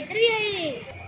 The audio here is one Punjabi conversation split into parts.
ਇੱਧਰ ਵੀ ਆਈ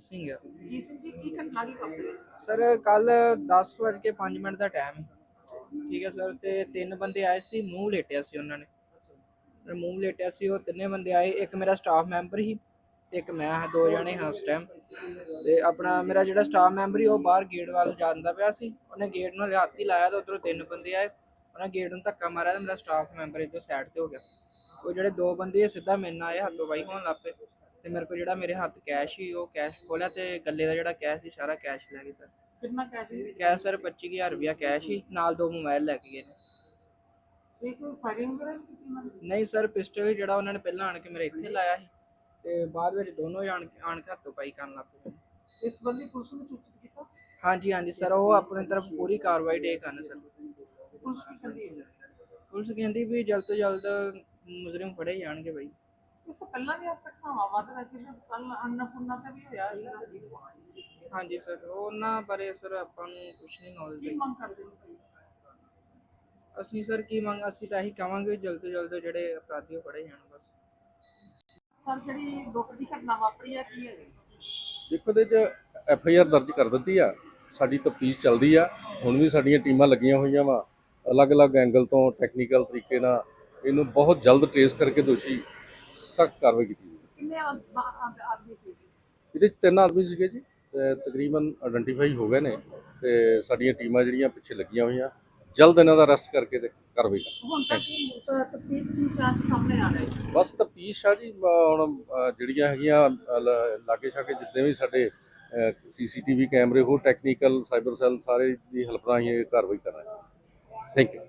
ਸਿੰਘ। ਆ ਜੀ ਸਿੰਘ ਜੀ ਕੀ ਘਟਨਾ ਦੀ ਵਾਪਰੀ ਸੀ ਮਿੰਟ ਦਾ ਟਾਈਮ ਠੀਕ ਹੈ ਸਰ ਤੇ ਤਿੰਨ ਬੰਦੇ ਆਏ ਸੀ ਮੂੰਹ ਲੇਟਿਆ ਸੀ ਉਹਨਾਂ ਨੇ। ਮੂੰਹ ਲੇਟਿਆ ਸੀ ਉਹ ਤਿੰਨੇ ਬੰਦੇ ਆਏ ਇੱਕ ਮੇਰਾ ਸਟਾਫ ਮੈਂਬਰ ਸੀ। ਤੇ ਇੱਕ ਮੈਂ ਹਾਂ ਦੋ ਜਣੇ ਹਾਂ ਉਸ ਟਾਈਮ ਤੇ ਆਪਣਾ ਮੇਰਾ ਜਿਹੜਾ ਸਟਾਫ ਮੈਂਬਰ ਸੀ ਉਹ ਬਾਹਰ ਗੇਟ ਵੱਲ ਜਾਂਦਾ ਪਿਆ ਸੀ। ਉਹਨੇ ਗੇਟ ਨੂੰ ਹੱਥ ਹੀ ਲਾਇਆ ਤੇ ਉਧਰੋਂ ਤਿੰਨ ਬੰਦੇ ਆਏ। ਉਹਨਾਂ ਗੇਟ ਨੂੰ ਧੱਕਾ ਮਾਰਿਆ ਤੇ ਮੇਰਾ ਸਟਾਫ ਮੈਂਬਰ ਇੱਧਰ ਸਾਈਡ ਤੇ ਹੋ ਗਿਆ। ਉਹ ਜਿਹੜੇ ਦੋ ਬੰਦੇ ਸਿੱਧਾ ਮੇਰੇ ਨਾਲ ਆਏ ਹੱਥੋਂ ਬਾਈ ਹੋਣ ਲੱਗ ਪਏ। ਤੇ ਮੇਰੇ ਕੋਲ ਜਿਹੜਾ ਮੇਰੇ ਹੱਥ ਕੈਸ਼ ਸੀ ਉਹ ਕੈਸ਼ ਖੋਲਿਆ ਤੇ ਗੱਲੇ ਦਾ ਜਿਹੜਾ ਕੈਸ਼ ਸੀ ਸਾਰਾ ਕੈਸ਼ ਲੈ ਗਏ ਸਰ। ਕਿੰਨਾ ਕਹਿ ਜੀ ਕੈਸ਼ ਸਰ 25000 ਰੁਪਇਆ ਕੈਸ਼ ਸੀ ਨਾਲ ਦੋ ਮੋਬਾਈਲ ਲੈ ਕੇ ਗਏ ਨੇ। ਤੇ ਕੋਈ ਫਾਇਰਿੰਗ ਵਗੈਰਾ ਵੀ ਕੀਤੀ ਉਹਨਾਂ ਨੇ? ਨਹੀਂ ਸਰ ਪਿਸਟਲ ਜਿਹੜਾ ਉਹਨਾਂ ਨੇ ਪਹਿਲਾਂ ਆਣ ਕੇ ਮੇਰੇ ਇੱਥੇ ਲਾਇਆ ਸੀ। ਤੇ ਬਾਅਦ ਵਿੱਚ ਦੋਨੋਂ ਜਾਣ ਆਣ ਕੇ ਹੱਥੋਂ ਪਾਈ ਕਰਨ ਲੱਗ ਪਏ। ਇਸ ਬੰਦੇ ਪੁਲਿਸ ਨੂੰ ਸੂਚਿਤ ਕੀਤਾ? ਹਾਂਜੀ ਹਾਂਜੀ ਸਰ ਉਹ ਆਪਣੀ ਤਰਫ ਪੂਰੀ ਕਾਰਵਾਈ ਡੇ ਕਰਨ ਸਰ। ਪੁਲਿਸ ਕੀ ਕਹਿੰਦੀ ਹੈ? ਪੁਲਿਸ ਕਹਿੰਦੀ ਵੀ ਜਲਦ ਤੋਂ ਜਲਦ ਮੁਜਰਮ ਫੜੇ ਜਾਣਗੇ ਬਾਈ। ਇਸ ਤੋਂ ਪਹਿਲਾਂ ਵੀ ਘਟਨਾਵਾਂ ਵੱਧ ਰਹੀਆਂ ਕੱਲ ਅੰਨਪੂਰਨਾ ਤੇ ਵੀ ਹੋਇਆ ਸੀ। ਹਾਂਜੀ ਸਰ ਉਹਨਾਂ ਬਾਰੇ ਸਰ ਆਪਾਂ ਨੂੰ ਕੁਝ ਨਹੀਂ ਨੌਲੇਜ ਹੈ ਮੰਗ ਕਰਦੇ ਨੇ ਅਸੀਂ ਸਰ ਕੀ ਮੰਗ ਅਸੀਂ ਤਾਂ ਇਹੀ ਕਵਾਂਗੇ ਵੀ ਜਲਦ ਤੋਂ ਜਲਦ ਜਿਹੜੇ ਅਪਰਾਧੀ ਉਹ ਫੜੇ ਜਾਣ ਬਸ। ਸਰ ਜਿਹੜੀ ਦੁੱਖ ਦੀ ਘਟਨਾ ਵਾਪਰੀ ਹੈ ਕੀ ਹੈ ਦੇਖੋ ਇਹਦੇ ਚ ਐਫ ਆਈ ਆਰ ਦਰਜ ਕਰ ਦਿੱਤੀ ਆ। ਸਾਡੀ ਤਫਤੀਸ਼ ਚੱਲਦੀ ਆ। ਹੁਣ ਵੀ ਸਾਡੀਆਂ ਟੀਮਾਂ ਲੱਗੀਆਂ ਹੋਈਆਂ ਵਾ। ਅਲੱਗ-ਅਲੱਗ ਐਂਗਲ ਤੋਂ ਟੈਕਨੀਕਲ ਤਰੀਕੇ ਨਾਲ ਇਹਨੂੰ ਬਹੁਤ ਜਲਦ ਟ੍ਰੇਸ ਕਰਕੇ ਦੋਸ਼ੀ ਸਖਤ ਕਾਰਵਾਈ ਕੀਤੀ ਜਾਊਗੀ ਕਿੰਨੇ ਆਦ- ਆਦ- ਆਦਮੀ ਸੀ? ਇਹਦੇ ਚ ਤਿੰਨ ਆਦਮੀ ਸੀਗੇ ਜੀ। ਤੇ ਤਕਰੀਬਨ ਆਇਡੈਂਟੀਫਾਈ ਹੋ ਗਏ ਨੇ। ਤੇ ਸਾਡੀਆਂ ਟੀਮਾਂ ਜਿਹੜੀਆਂ ਪਿੱਛੇ ਲੱਗੀਆਂ ਹੋਈਆਂ। ਜਲਦ ਇਹਨਾਂ ਦਾ ਅਰੈਸਟ ਕਰਕੇ ਤੇ ਕਾਰਵਾਈ ਕਰ। ਹੈ। ਬਸ ਤਫਤੀਸ਼ ਆ ਜੀ ਹੁਣ ਜਿਹੜੀਆਂ ਹੈਗੀਆਂ ਲਾਗੇ ਛਾਗੇ ਜਿੱਤੇ ਵੀ ਸਾਡੇ ਸੀਸੀਟੀਵੀ ਕੈਮਰੇ ਹੋਰ ਟੈਕਨੀਕਲ ਸਾਈਬਰ ਸੈੱਲ ਸਾਰੇ ਦੀ ਹੈਲਪ ਨਾਲ ਹੀ ਇਹ ਕਾਰਵਾਈ ਕਰ ਰਹੇ ਹਾਂ। Thank you